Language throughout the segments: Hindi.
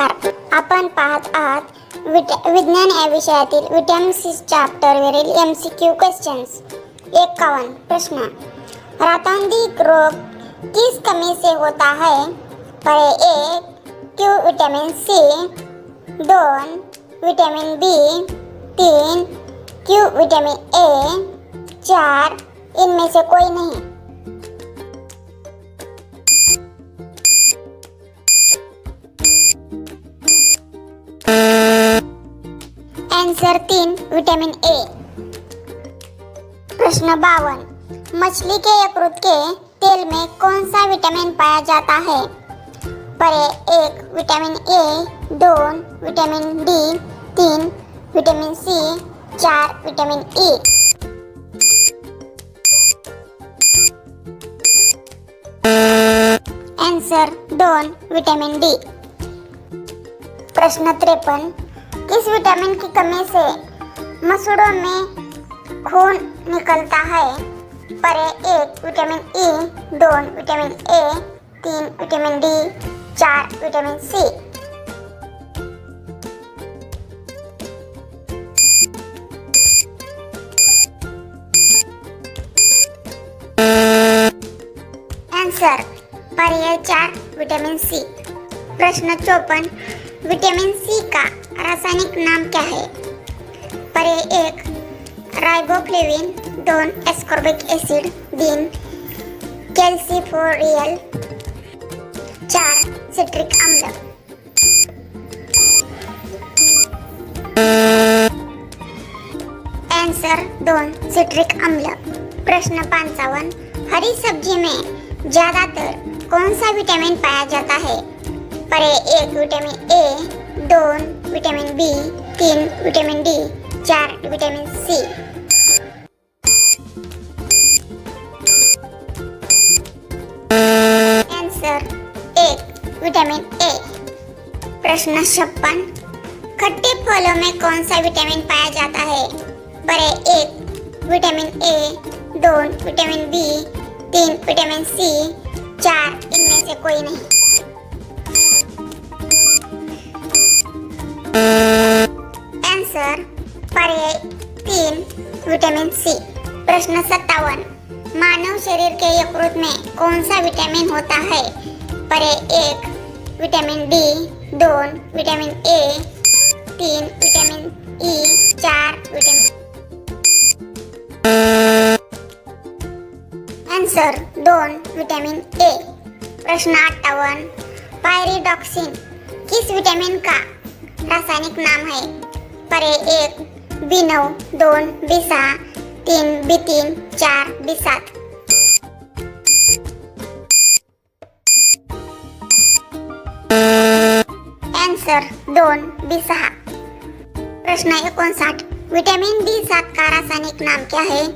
नमस्कार आपण पाहत आहात विट विज्ञान या विषयातील विटॅमिन सी चॅप्टरवरील एम सी क्यू क्वेश्चन्स एकावन्न प्रश्न. रातांधिक रोग किस कमी से होता है? पर एक क्यू विटामिन सी दोन विटामिन बी तीन क्यू विटामिन ए चार, इनमें से कोई नहीं. आंसर तीन विटामिन ए प्रश्न बावन, मछली के यकृत के तेल में कौन सा विटामिन पाया जाता है? पर एक विटामिन ए दोन विटामिन डी तीन विटामिन सी चार विटामिन ई आंसर दोन विटामिन डी प्रश्न तिरपन किस विटामिन की कमी से मसूड़ों में खून निकलता है। पर एक विटामिन ई, दोन विटामिन ए, तीन विटामिन डी, चार विटामिन सी। आंसर पर्याय चार विटामिन सी। प्रश्न चौपन, विटामिन सी का। रासायनिक नाम क्या है? पर्याय एक राइबोफ्लेविन दोन एस्कॉर्बिक एसिड तीन कॅल्सिफोरियल, चार सिट्रिक आम्ल आंसर दोन सिट्रिक अम्ल। प्रश्न पंचावन, हरी सब्ज़ी में ज़्यादातर कौन सा विटामिन पाया जाता है? पर एक विटामिन ए दोन विटामिन बी तीन विटामिन डी चार विटामिन सी आंसर एक विटामिन ए प्रश्न छप्पन. खट्टे फलों में कौन सा विटामिन पाया जाता है? बड़े एक विटामिन ए दो विटामिन बी तीन विटामिन सी चार, इनमें से कोई नहीं. आंसर पर्याय तीन. विटामिन सी प्रश्न सत्तावन मानव शरीर के यकृत में कौन सा विटामिन होता है? पर्याय एक. विटामिन डी दोन. विटामिन ए तीन. विटामिन ई चार. विटामिन आंसर दोन. विटामिन ए प्रश्न अट्ठावन पायरिडॉक्सिन किस विटामिन का रासायनिक नाम है। पर एक बी नौ दोन बी सहा, तीन, बी तीन, चार, बी सात। आंसर दोन बी सहा। प्रश्न एकोणसाठ विटामिन डी सात का रासायनिक नाम क्या है?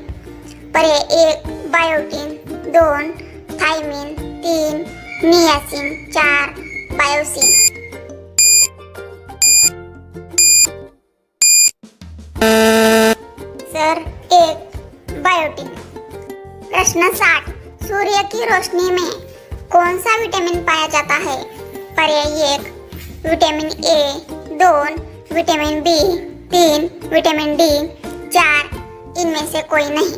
पर्याय एक बायोटीन दोन थायमिन तीन नियासिन चार बायोसिन सर एक बायोटीन प्रश्न साठ सूर्य की रोशनी में कौन सा विटामिन पाया जाता है? पर्याय एक, विटामिन ए दोन विटामिन बी, तीन, विटामिन डी, चार, इनमें से कोई नहीं।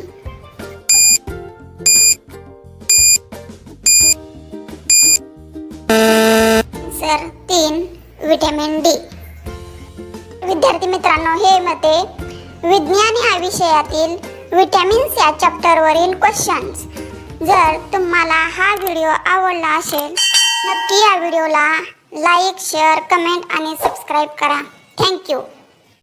सर, तीन, विटामिन डी। विद्यार्थी मित्रांनो, हे मते विज्ञान या विषयातील विटॅमिन्स या चॅप्टरवरील क्वेश्चन्स जर तुम्हाला हा व्हिडिओ आवडला असेल नक्की या व्हिडिओला लाईक शेअर कमेंट आणि सबस्क्राईब करा. Thank you